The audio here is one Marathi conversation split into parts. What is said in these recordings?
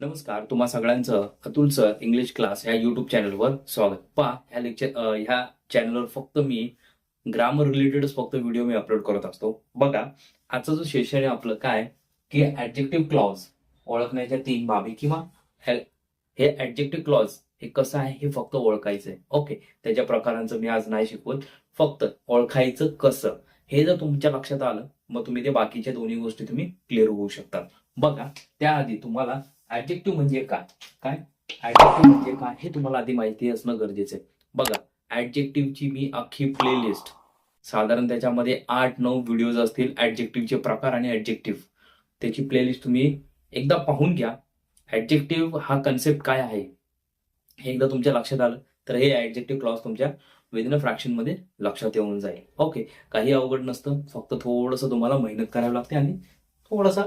नमस्कार तुम्हा सगळ्यांचं अतुल सर इंग्लिश क्लास ह्या युट्यूब चॅनलवर स्वागत. पहा ह्या लेक्चर ह्या चॅनलवर फक्त मी ग्रामर रिलेटेडच फक्त व्हिडिओ मी अपलोड करत असतो. बघा आजचं जो सेशन आहे आपलं काय? की ऍडजेक्टिव्ह क्लॉज ओळखण्याच्या तीन बाबी किंवा हे- ऍडजेक्टिव्ह क्लॉज हे कसं आहे हे फक्त ओळखायचं आहे ओके त्याच्या प्रकारांचं मी आज नाही शिकवत. फक्त ओळखायचं कसं हे जर तुमच्या लक्षात आलं मग तुम्ही ते बाकीच्या दोन्ही गोष्टी तुम्ही क्लिअर होऊ शकतात बघा त्याआधी तुम्हाला ऍडजेक्टिव्ह म्हणजे काय? काय? ऍडजेक्टिव्ह म्हणजे काय? हे तुम्हाला आधी माहिती असणं गरजेचं आहे. बघा ऍडजेक्टिव्हची मी अख्खी प्लेलिस्ट साधारण त्याच्यामध्ये आठ नऊ व्हिडिओज असतील ऍडजेक्टिव्हचे प्रकार आणि ऍडजेक्टिव्ह त्याची प्लेलिस्ट तुम्ही एकदा पाहून घ्या. ऍडजेक्टिव्ह हा कन्सेप्ट काय आहे? हे एकदा तुमच्या लक्षात आलं तर हे ऍडजेक्टिव्ह क्लॉज तुमच्या विदिन अ फ्रॅक्शनमध्ये लक्षात येऊन जाईल. ओके काही अवघड नसतं. फक्त थोडंसं तुम्हाला मेहनत करावी लागते आणि थोडासा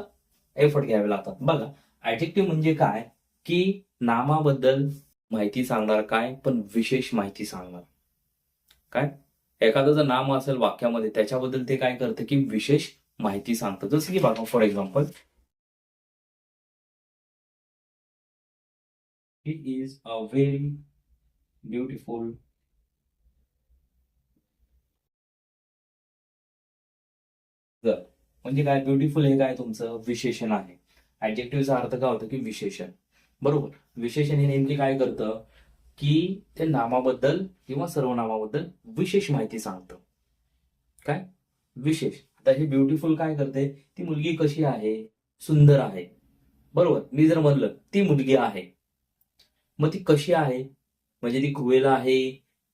एफर्ट घ्यावे लागतात. बघा ऍडजेक्टिव्ह म्हणजे काय? की नामाबद्दल माहिती सांगणार काय? पण विशेष माहिती सांगणार. काय? एखादं जर नाम असेल वाक्यामध्ये त्याच्याबद्दल ते काय करतं की विशेष माहिती सांगतं. जसं की बघा for example he is a very beautiful girl म्हणजे काय? ब्युटिफुल हे काय तुमचं? विशेषण आहे. ऍडजेक्टिव्हचा अर्थ काय होतो की विशेषण. बरोबर? विशेषण हे नेमकी काय करतं? की ते नामाबद्दल किंवा सर्वनामाबद्दल विशेष माहिती सांगतं. काय? विशेष. आता हे ब्युटिफुल काय करते? ती मुलगी कशी आहे? सुंदर आहे. बरोबर? मी जर म्हणलं ती मुलगी आहे. मग ती कशी आहे? म्हणजे ती क्रुएल आहे?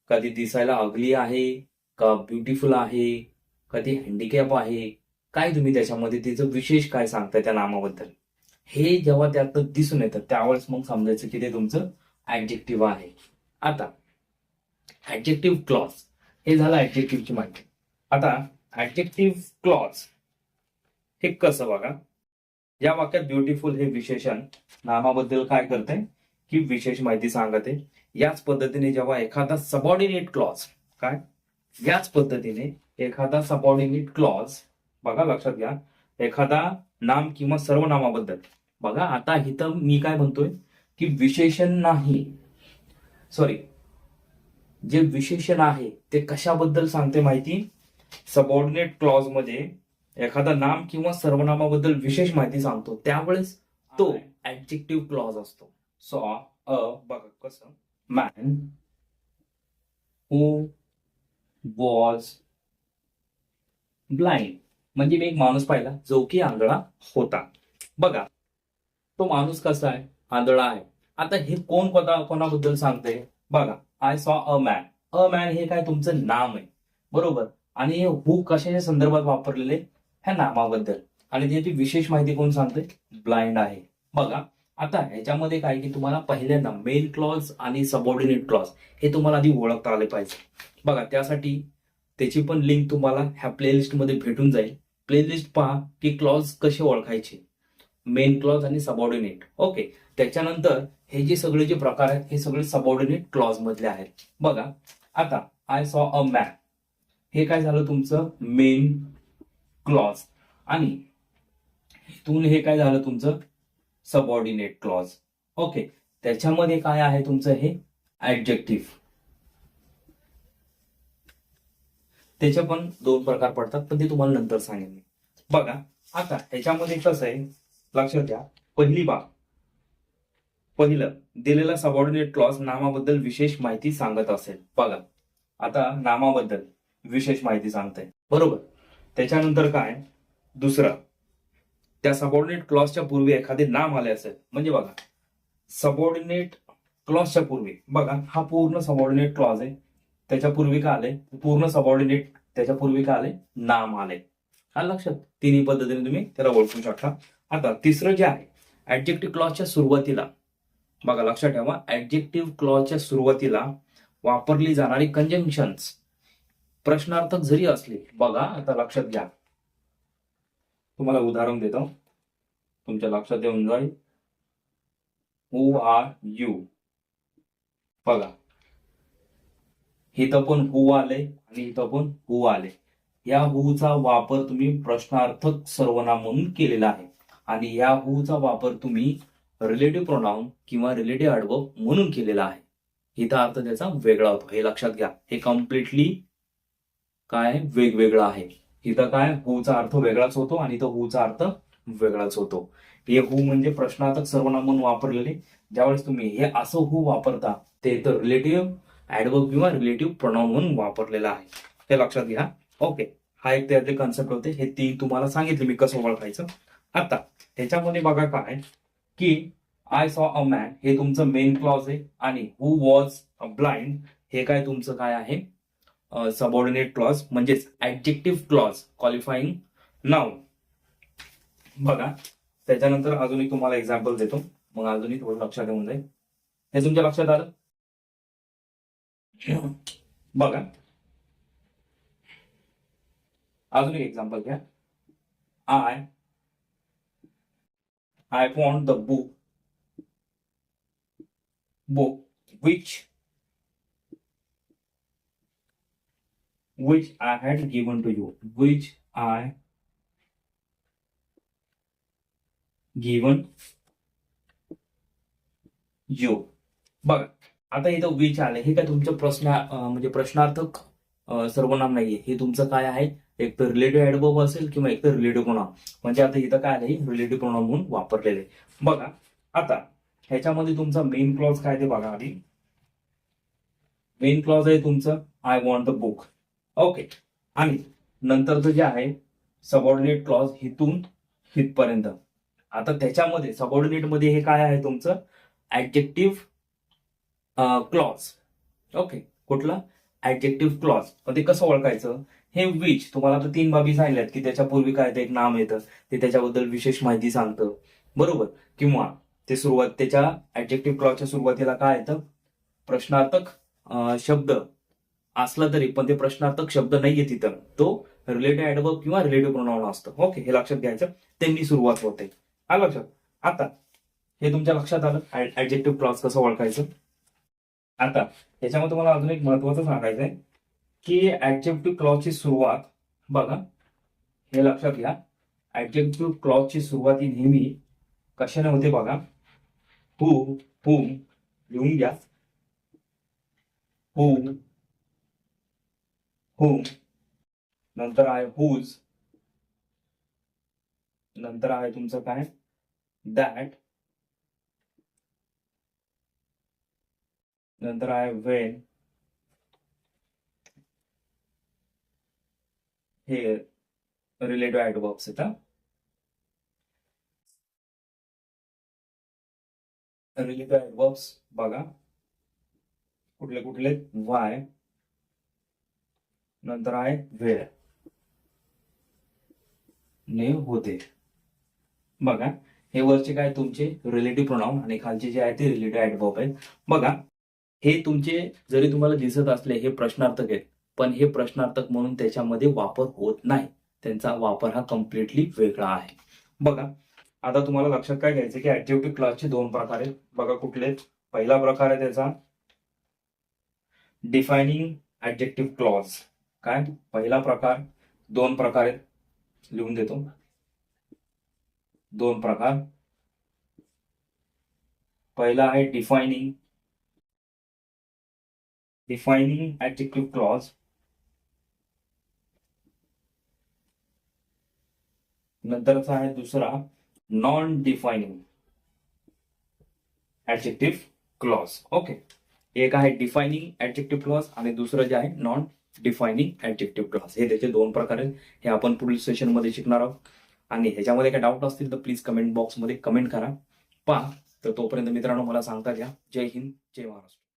का ती दिसायला अगली आहे? का ब्युटिफुल आहे? का ती हँडिकॅप आहे? काय तुम्ही त्याच्यामध्ये तिचं विशेष काय सांगताय त्या नामाबद्दल? हे जेव्हा त्यात दिसून येतं त्यावेळेस मग समजायचं की ते तुमचं ऍडजेक्टिव्ह आहे. आता ऍडजेक्टिव्ह क्लॉज हे झालं ऍडजेक्टिव्हची माहिती आता ऍडजेक्टिव्ह क्लॉज हे कसं बघा? या वाक्यात ब्युटिफुल हे विशेषण नामाबद्दल काय करते? की विशेष माहिती सांगते. याच पद्धतीने जेव्हा एखादा सबॉर्डिनेट क्लॉज काय? याच पद्धतीने एखादा सबॉर्डिनेट क्लॉज बघा लक्षात घ्या एखादा नाम किंवा सर्वनामाबद्दल. बघा आता इथं मी काय म्हणतोय की विशेषण नाही. सॉरी जे विशेषण आहे ते कशाबद्दल सांगते माहिती? सबऑर्डिनेट क्लॉजमध्ये एखादा नाम किंवा सर्वनामाबद्दल विशेष माहिती सांगतो. त्यावेळेस तो ऍडजेक्टिव्ह क्लॉज असतो. सॉ अ बघा कसं. मॅन हू वॉज ब्लाइंड म्हणजे मी एक माणूस पाहिला जो की आंधळा होता. बघा तो माणूस कसा आहे? आंधळा आहे. आता हे कोण कोणा कोणाबद्दल सांगते? बघा I saw a man a man हे काय? तुमचं नाम आहे. बरोबर? आणि हे हू कशाच्या संदर्भात वापरलेले? ह्या नामाबद्दल. आणि त्याची विशेष माहिती कोण सांगते? ब्लाइंड आहे. बघा आता ह्याच्यामध्ये काय की तुम्हाला पहिल्यांदा मेन क्लॉज आणि सबऑर्डिनेट क्लॉज हे तुम्हाला आधी ओळखता आले पाहिजे. बघा त्यासाठी त्याची पण लिंक तुम्हाला ह्या प्लेलिस्टमध्ये भेटून जाईल. प्लेलिस्ट पहा की क्लॉज कसे ओळखायचे. मेन क्लॉज आणि सबऑर्डिनेट ओके त्याच्यानंतर हे जे सगळे जे प्रकार आहेत हे सगळे सबऑर्डिनेट क्लॉज मधले आहेत. बघा आता आय सॉ अ मॅप हे काय झालं तुमचं? मेन क्लॉज आणि इथून हे काय झालं तुमचं? सबऑर्डिनेट क्लॉज ओके त्याच्यामध्ये काय आहे तुमचं हे? ऍडजेक्टिव्ह त्याचे पण दोन प्रकार पडतात पण ते तुम्हाला नंतर सांगेन मी. बघा आता ह्याच्यामध्ये कसं आहे? लक्षात घ्या. पहिली बाब. पहिलं दिलेला सबऑर्डिनेट क्लॉज नामाबद्दल विशेष माहिती सांगत असेल. बघा. आता नामाबद्दल विशेष माहिती सांगते बरोबर. त्याच्यानंतर काय? दुसरं. त्या सबऑर्डिनेट क्लॉजच्या पूर्वी एखादे नाम आले असेल. म्हणजे बघा. सबऑर्डिनेट क्लॉजच्या पूर्वी. बघा हा पूर्ण सबऑर्डिनेट क्लॉज आहे. त्याच्या पूर्वी का आले? पूर्ण सबऑर्डिनेट त्याच्या पूर्वी का आले? नाम आले. हा लक्षात. तिन्ही पद्धतीने तुम्ही त्याला ओळखू शकता. आता तिसरं जे आहे ऍडजेक्टिव्ह क्लॉजच्या सुरुवातीला बघा लक्षात ठेवा ऍडजेक्टिव्ह क्लॉजच्या सुरुवातीला वापरली जाणारी कंजंक्शन्स प्रश्नार्थक जरी असले बघा आता लक्षात घ्या. तुम्हाला उदाहरण देतो. तुमच्या लक्षात येऊन जाईल. हु आर यू बघा. इथं पण हु आले आणि इथं पण हु आले. या हूचा वापर तुम्ही प्रश्नार्थक सर्वनाम म्हणून केलेला आहे. आणि या हूचा वापर तुम्ही रिलेटिव्ह प्रोनाऊन किंवा रिलेटिव्ह ऍडवर्ब म्हणून केलेला आहे. इथं अर्थ त्याचा वेगळा होतो. हे लक्षात घ्या. हे कम्प्लिटली काय? वेगवेगळं आहे. इथं काय? हूचा अर्थ वेगळाच होतो आणि इथं हूचा अर्थ वेगळाच होतो. हे हु म्हणजे प्रश्नार्थक सर्वनाम म्हणून वापरलेले. ज्यावेळेस तुम्ही हे असं हू वापरता ते तर रिलेटिव्ह ऍडवर्ब किंवा रिलेटिव्ह प्रोनाऊन म्हणून वापरलेलं आहे. हे लक्षात घ्या. ओके हा एक त्यातले कन्सेप्ट होते. हे तीन तुम्हाला सांगितले. मी कसं ओळखायचं? आता. त्याच्यामध्ये बघा काय की आय सॉ अ मॅन हे तुमचं मेन क्लॉज आहे. आणि हु वॉज ब्लाइंड हे काय तुमचं काय आहे? सबऑर्डिनेट क्लॉज म्हणजेच ऍडजेक्टिव्ह क्लॉज क्वालिफाईंग नाव बघा त्याच्यानंतर अजून एक तुम्हाला एक्झाम्पल देतो. मग अजूनही थोडं लक्षात येऊन जाईल. हे तुमच्या लक्षात आलं? बघा. अजून एक एक्झाम्पल घ्या. I I want the book book which which I had given to you, which I given you. बघ आता इथं विच आलं. हे काय तुमचं प्रश्न म्हणजे प्रश्नार्थक सर्वनाम नाहीये. हे तुमचं काय आहे? एक तर रिलेटिव्ह ऍडबॉब असेल किंवा एक तर रिलेटिव्ह प्रोनाम म्हणजे आता इथं काय आलंय? रिलेटिव्ह प्रोनाम म्हणून वापरलेले बघा आता ह्याच्यामध्ये तुमचा मेन क्लॉज काय ते बघा आधी. मेन क्लॉज आहे तुमचं I want the book okay आणि नंतरचं जे आहे सबऑर्डिनेट क्लॉज हिथून हितपर्यंत आता त्याच्यामध्ये सबऑर्डिनेटमध्ये हे काय आहे तुमचं? ऍडजेक्टिव्ह क्लॉज ओके कुठला? ऍडजेक्टिव्ह क्लॉज पण ते कसं ओळखायचं? हे विच तुम्हाला आता तीन बाबी सांगितल्यात की त्याच्यापूर्वी काय ते एक नाम येतं. ते त्याच्याबद्दल विशेष माहिती सांगतं. बरोबर? किंवा ते सुरुवात त्याच्या ऍडजेक्टिव्ह क्लॉजच्या सुरुवातीला काय येतं? प्रश्नार्थक शब्द. असला तरी पण ते प्रश्नार्थक शब्द नाहीये तिथं. तो रिलेटिव्ह ऍडवर्ब किंवा रिलेटिव्ह प्रोनाउन असतं. ओके हे लक्षात घ्यायचं. त्यांनी सुरुवात होते. आलं लक्षात? आता हे तुमच्या लक्षात आलं? ऍडजेक्टिव्ह क्लॉज कसं ओळखायचं? आता याच्यामध्ये तुम्हाला अजून एक महत्वाचं सांगायचं आहे की ऍडजेक्टिव्ह क्लॉजची सुरुवात बघा, हे लक्षात घ्या ऍडजेक्टिव्ह क्लॉजची सुरुवात ही नेहमी कशाने होते बघा? हु, हुम, लिहून घ्या. हु whom नंतर आहे हुज नंतर आहे तुमचं काय? दॅट नंतर आहे वेन हे रिलेटिव्ह ऍडवर्ब्स येतात रिलेटिव्ह ऍडवर्ब्स बघा. कुठले कुठले? वाय नंतर आहे वेळ ने होते. बघा. हे वरचे काय तुमचे? रिलेटिव्ह प्रोनाऊन आणि खालचे जे आहे ते रिलेटिव्ह ऍडवर्ब आहेत. बघा. हे तुमचे जरी तुम्हाला दिसत असले हे प्रश्नार्थक आहेत. पण हे प्रश्नार्थक म्हणून त्याच्यामध्ये वापर होत नाही. त्यांचा वापर हा कम्प्लिटली वेगळा आहे. बघा आता तुम्हाला लक्षात काय घ्यायचं की ऍक्टिव्हिटी क्लासचे दोन प्रकार आहेत. बघा कुठले. पहिला प्रकार आहे त्याचा. डिफायनिंग ऍडजेक्टिव्ह क्लॉज काय? पहिला प्रकार. दोन प्रकार आहेत. लिहून देतो. दोन प्रकार. पहिला आहे डिफायनिंग डिफायनिंग ऍडजेक्टिव्ह क्लॉज नंतरचा आहे दुसरा non defining adjective clause okay एक आहे डिफायनिंग ऍडजेक्टिव्ह क्लॉज आणि दुसरं जे आहे नॉन डिफायनिंग ऍडजेक्टिव्ह क्लॉज हे त्याचे दोन प्रकार आहेत. हे आपण पुढील सेशनमध्ये शिकणार आहोत. आणि ह्याच्यामध्ये काही डाऊट असतील तर प्लीज कमेंट बॉक्समध्ये कमेंट करा. पहा. तर तोपर्यंत मित्रांनो मला सांगता घ्या. जय हिंद जय महाराष्ट्र.